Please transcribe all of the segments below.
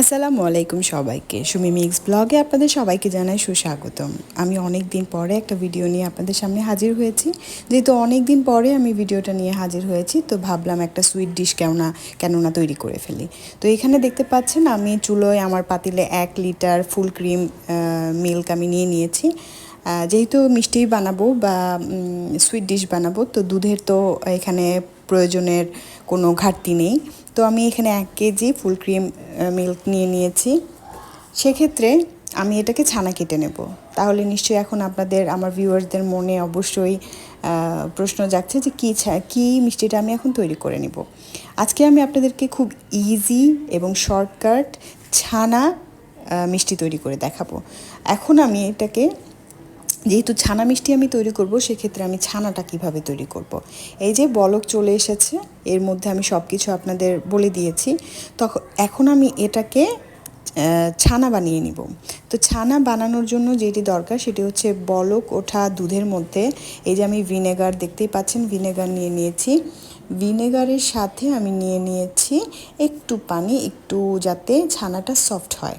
আসসালামু আলাইকুম সবাইকে। সুমি মিক্স ব্লগে আপনাদের সবাইকে জানাই সুস্বাগতম। আমি অনেক দিন পরে একটা ভিডিও নিয়ে আপনাদের সামনে হাজির হয়েছি। যেহেতু অনেক দিন পরে আমি ভিডিওটা নিয়ে হাজির হয়েছি, তো ভাবলাম একটা সুইট ডিশ কেননা কেননা তৈরি করে ফেলি। তো এখানে দেখতে পাচ্ছেন, আমি চুলোয় আমার পাতিলে এক লিটার ফুল ক্রিম মিল্ক আমি নিয়ে নিয়েছি। যেহেতু মিষ্টি বানাবো বা সুইট ডিশ বানাবো, তো দুধের তো এখানে প্রয়োজনের কোনো ঘাটতি নেই। তো আমি এখানে এক কেজি ফুল ক্রিম মিল্ক নিয়ে নিয়েছি। সেক্ষেত্রে আমি এটাকে ছানা কেটে নেব। তাহলে নিশ্চয়ই এখন আপনাদের, আমার ভিউয়ার্সদের মনে অবশ্যই প্রশ্ন যাচ্ছে যে কী ছা, কী মিষ্টিটা আমি এখন তৈরি করে নিব। আজকে আমি আপনাদেরকে খুব ইজি এবং শর্টকাট ছানা মিষ্টি তৈরি করে দেখাবো। এখন আমি এটাকে যেহেতু ছানা মিষ্টি আমি তৈরি করব, সেক্ষেত্রে আমি ছানাটা কীভাবে তৈরি করব। এই যে বলক চলে এসেছে, এর মধ্যে আমি সব কিছু আপনাদের বলে দিয়েছি। তখন এখন আমি এটাকে ছানা বানিয়ে নিব। তো ছানা বানানোর জন্য যেটি দরকার, সেটি হচ্ছে বলক ওঠা দুধের মধ্যে। এই যে আমি ভিনেগার দেখতেই পাচ্ছেন, ভিনেগার নিয়ে নিয়েছি। ভিনেগারের সাথে আমি নিয়ে নিয়েছি একটু পানি, একটু যাতে ছানাটা সফট হয়।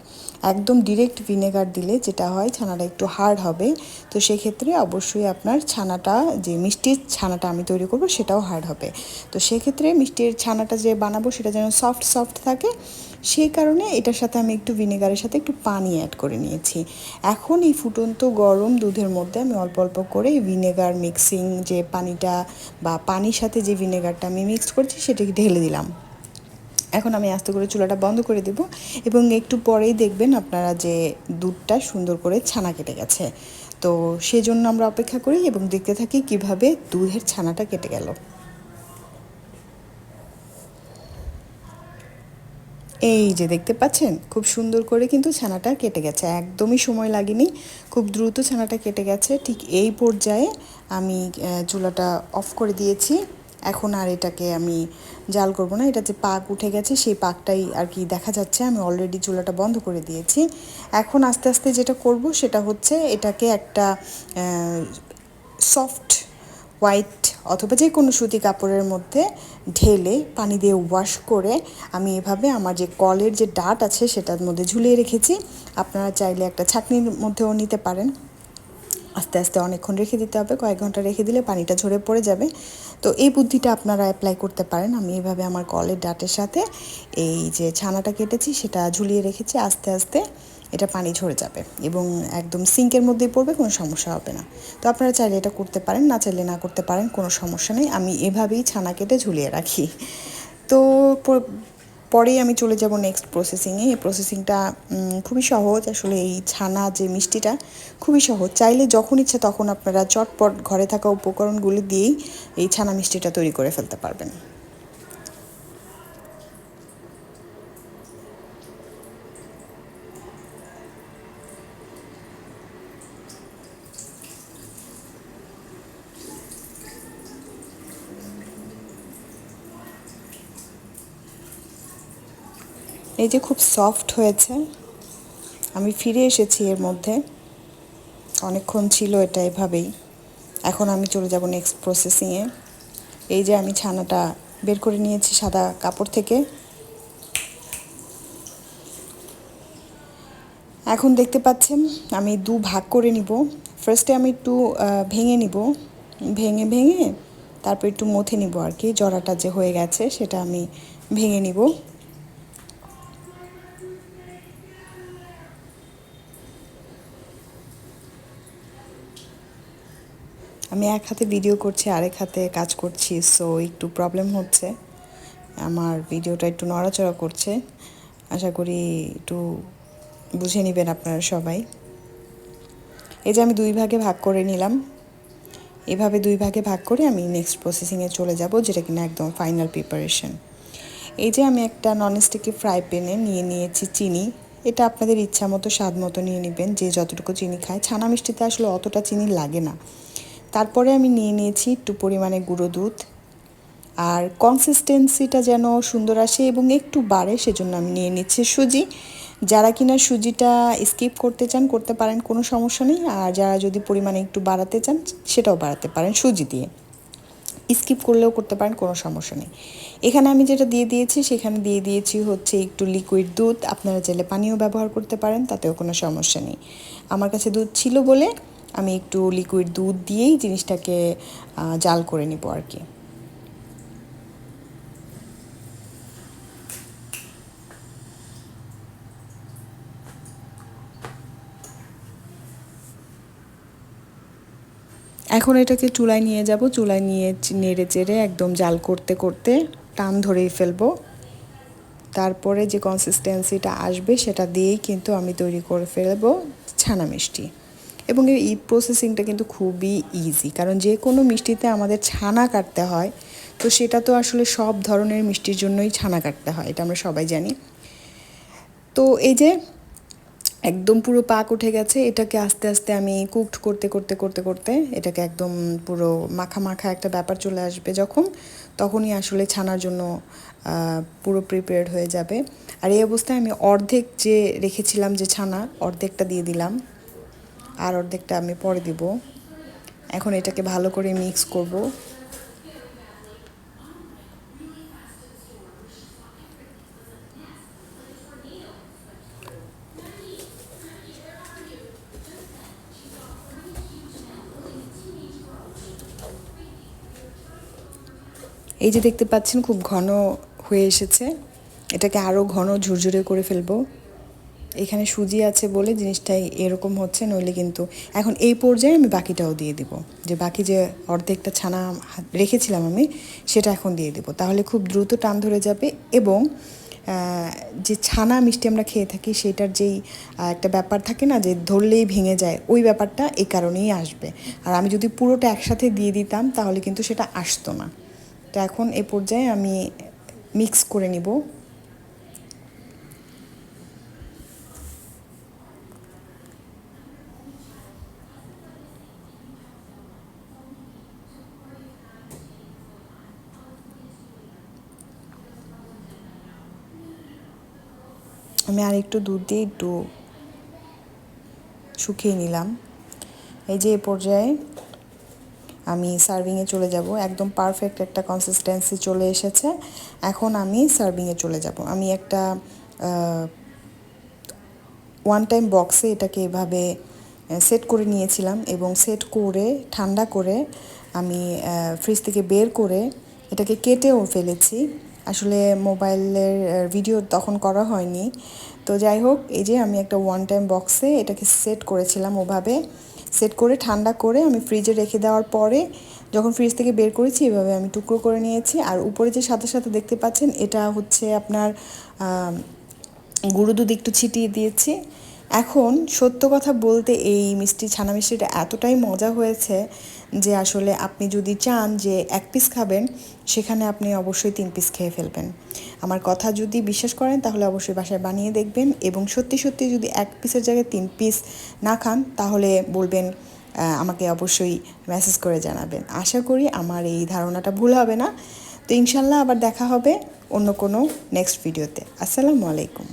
একদম ডিরেক্ট ভিনেগার দিলে যেটা হয় ছানাটা একটু হার্ড হবে। তো সেক্ষেত্রে অবশ্যই আপনার ছানাটা, যে মিষ্টির ছানাটা আমি তৈরি করব সেটাও হার্ড হবে। তো সেক্ষেত্রে মিষ্টির ছানাটা যে বানাবো সেটা যেন সফট সফট থাকে। সেই কারণে এটার সাথে আমি একটু ভিনেগারের সাথে একটু পানি অ্যাড করে নিয়েছি। এখন এই ফুটন্ত গরম দুধের মধ্যে আমি অল্প অল্প করে ভিনেগার মিক্সিং যে পানিটা বা পানির সাথে যে ভিনেগারটা আমি মিক্স করছি সেটাকে ঢেলে দিলাম। এখন আমি আস্তে করে চুলাটা বন্ধ করে দেব এবং একটু পরেই দেখবেন আপনারা যে দুধটা সুন্দর করে ছানা কেটে গেছে। তো সেজন্য আমরা অপেক্ষা করি এবং দেখতে থাকি কীভাবে দুধের ছানাটা কেটে গেল। এই যে দেখতে পাচ্ছেন, খুব সুন্দর করে কিন্তু ছানাটা কেটে গেছে। একদমই সময় লাগেনি, খুব দ্রুত ছানাটা কেটে গেছে। ঠিক এই পর্যায়ে আমি চুলাটা অফ করে দিয়েছি। এখন আর এটাকে আমি জাল করব না। এটা যে পাক উঠে গেছে, সেই পাকটাই আর কি দেখা যাচ্ছে। আমি অলরেডি চুলাটা বন্ধ করে দিয়েছি। এখন আস্তে আস্তে যেটা করব সেটা হচ্ছে এটাকে একটা সফট হোয়াইট অথবা যে কোনো সুতি কাপড়ের মধ্যে ঢেলে পানি দিয়ে ওয়াশ করে আমি এভাবে আমার যে কলের যে ডাট আছে সেটার মধ্যে ঝুলিয়ে রেখেছি। আপনারা চাইলে একটা ছাকনির মধ্যেও নিতে পারেন। আস্তে আস্তে অনেকক্ষণ রেখে দিতে হবে, কয়েক ঘণ্টা রেখে দিলে পানিটা ঝরে পড়ে যাবে। তো এই বুদ্ধিটা আপনারা অ্যাপ্লাই করতে পারেন। আমি এইভাবে আমার কলের ডাটের সাথে এই যে ছানাটা কেটেছি, সেটা ঝুলিয়ে রেখেছি, আস্তে আস্তে এটা পানি ঝরে যাবে এবং একদম সিঙ্কের মধ্যেই পড়বে, কোনো সমস্যা হবে না। তো আপনারা চাইলে এটা করতে পারেন, না চাইলে না করতে পারেন, কোনো সমস্যা নেই। আমি এভাবেই ছানা কেটে ঝুলিয়ে রাখি। তো পরেই আমি চলে যাব নেক্সট প্রসেসিংয়ে এই প্রসেসিংটা খুবই সহজ। আসলে এই ছানা যে মিষ্টিটা, খুবই সহজ। চাইলে যখন ইচ্ছা তখন আপনারা চটপট ঘরে থাকা উপকরণগুলি দিয়েই এই ছানা মিষ্টিটা তৈরি করে ফেলতে পারবেন। এই যে খুব সফট হয়েছে। আমি ফিরে এসেছি এর মধ্যে। অনেকক্ষণ ছিল এটা এভাবেই। এখন আমি চলে যাব নেক্সট প্রসেসিংয়ে এই যে আমি ছানাটা বের করে নিয়েছি সাদা কাপড় থেকে। এখন দেখতে পাচ্ছেন, আমি দু ভাগ করে নিব। ফার্স্টে আমি একটু ভেঙে নিব। ভেঙে ভেঙে তারপর একটু মথে নিব আর কি। জরাটা যে হয়ে গেছে সেটা আমি ভেঙে নিব। আমি এক হাতে ভিডিও করছি, আরেক হাতে কাজ করছি সো একটু প্রবলেম হচ্ছে। আমার ভিডিওটা একটু নড়াচড়া করছে। আশা করি একটু বুঝে নেবেন আপনারা সবাই। এই যে আমি দুই ভাগে ভাগ করে নিলাম। এভাবে দুই ভাগে ভাগ করে আমি নেক্সট প্রসেসিংয়ে চলে যাব, যেটা কিনা একদম ফাইনাল প্রিপারেশন এই যে আমি একটা ননস্টিকি ফ্রাই প্যানে নিয়ে নিয়েছি চিনি। এটা আপনাদের ইচ্ছা মতো স্বাদ মতো নিয়ে নেবেন, যে যতটুকু চিনি খায়। ছানা মিষ্টিতে আসলে অতটা চিনি লাগে না। তারপরে আমি নিয়ে নিয়েছি একটু পরিমাণে গুঁড়ো দুধ। আর কনসিস্টেন্সিটা যেন সুন্দর আসে এবং একটু বাড়ে সেজন্য আমি নিয়ে নিচ্ছি সুজি। যারা কিনা সুজিটা স্কিপ করতে চান, করতে পারেন, কোনো সমস্যা নেই। আর যারা যদি পরিমাণে একটু বাড়াতে চান, সেটাও বাড়াতে পারেন সুজি দিয়ে। স্কিপ করলেও করতে পারেন, কোনো সমস্যা নেই। এখানে আমি যেটা দিয়ে দিয়েছি, সেখানে দিয়ে দিয়েছি হচ্ছে একটু লিকুইড দুধ। আপনারা চাইলে পানিও ব্যবহার করতে পারেন, তাতেও কোনো সমস্যা নেই। আমার কাছে দুধ ছিল বলে আমি একটু লিকুইড দুধ দিয়েই জিনিসটাকে জাল করে নিব আর কি। এখন এটাকে চুলায় নিয়ে যাব। চুলায় নিয়ে নেড়ে চেড়ে একদম জাল করতে করতে টান ধরেই ফেলব। তারপরে যে কনসিস্টেন্সিটা আসবে সেটা দিয়েই কিন্তু আমি তৈরি করে ফেলব ছানা মিষ্টি। এবং এই প্রসেসিংটা কিন্তু খুবই ইজি কারণ যে কোনো মিষ্টিতে আমাদের ছানা কাটতে হয়, তো সেটা তো আসলে সব ধরনের মিষ্টির জন্যই ছানা কাটতে হয়, এটা আমরা সবাই জানি। তো এই যে একদম পুরো পাক উঠে গেছে, এটাকে আস্তে আস্তে আমি কুকড করতে করতে করতে করতে এটাকে একদম পুরো মাখা মাখা একটা ব্যাপার চলে আসবে যখন, তখনই আসলে ছানার জন্য পুরো প্রিপেয়ার্ড হয়ে যাবে। আর এই অবস্থায় আমি অর্ধেক যে রেখেছিলাম যে ছানা, অর্ধেকটা দিয়ে দিলাম। আর অর্ধেকটা আমি পরে দিব। এখন এটাকে ভালো করে মিক্স করব। এই যে দেখতে পাচ্ছেন, খুব ঘন হয়ে এসেছে। এটাকে আরও ঘন ঝুরঝুরে করে ফেলব। এখানে সুজি আছে বলে জিনিসটাই এরকম হচ্ছে, নইলে কিন্তু এখন এই পর্যায়ে আমি বাকিটাও দিয়ে দিব। যে বাকি যে অর্ধেকটা ছানা রেখেছিলাম আমি, সেটা এখন দিয়ে দিব। তাহলে খুব দ্রুত টান ধরে যাবে এবং যে ছানা মিষ্টি আমরা খেয়ে থাকি, সেটার যেই একটা ব্যাপার থাকে না যে ধরলেই ভেঙে যায়, ওই ব্যাপারটা এই কারণেই আসবে। আর আমি যদি পুরোটা একসাথে দিয়ে দিতাম, তাহলে কিন্তু সেটা আসতো না। তো এখন এ পর্যায়ে আমি মিক্স করে নিব। আমি আর একটু দুধ দিয়ে একটু শুকিয়ে নিলাম। এই যে এ পর্যায়ে আমি সার্ভিংয়ে চলে যাব। একদম পারফেক্ট একটা কনসিস্টেন্সি চলে এসেছে। এখন আমি সার্ভিংয়ে চলে যাব। আমি একটা ওয়ান টাইম বক্সে এটাকে এভাবে সেট করে নিয়েছিলাম এবং সেট করে, ঠান্ডা করে আমি ফ্রিজ থেকে বের করে এটাকে কেটেও ফেলেছি। আসলে মোবাইলের ভিডিও তখন করা হয়নি। তো যাই হোক, এই যে আমি একটা ওয়ান টাইম বক্সে এটাকে সেট করেছিলাম ওভাবে। সেট করে, ঠান্ডা করে আমি ফ্রিজে রেখে দেওয়ার পরে যখন ফ্রিজ থেকে বের করেছি, এভাবে আমি টুকরো করে নিয়েছি। আর উপরে যে সাথে সাথে দেখতে পাচ্ছেন, এটা হচ্ছে আপনার গুঁড়ো দুধ একটু ছিটিয়ে দিয়েছি। এখন সত্য কথা বলতে এই মিষ্টি ছানা মিষ্টিটা এতটাই মজা হয়েছে যে আসলে আপনি যদি চান যে এক পিস খাবেন, সেখানে আপনি অবশ্যই তিন পিস খেয়ে ফেলবেন। আমার কথা যদি বিশ্বাস করেন, তাহলে অবশ্যই বাসায় বানিয়ে দেখবেন এবং সত্যি সত্যি যদি এক পিসের জায়গায় তিন পিস না খান, তাহলে বলবেন আমাকে অবশ্যই মেসেজ করে জানাবেন। আশা করি আমার এই ধারণাটা ভুল হবে না। তো ইনশাল্লাহ আবার দেখা হবে অন্য কোনো নেক্সট ভিডিওতে আসসালামু আলাইকুম।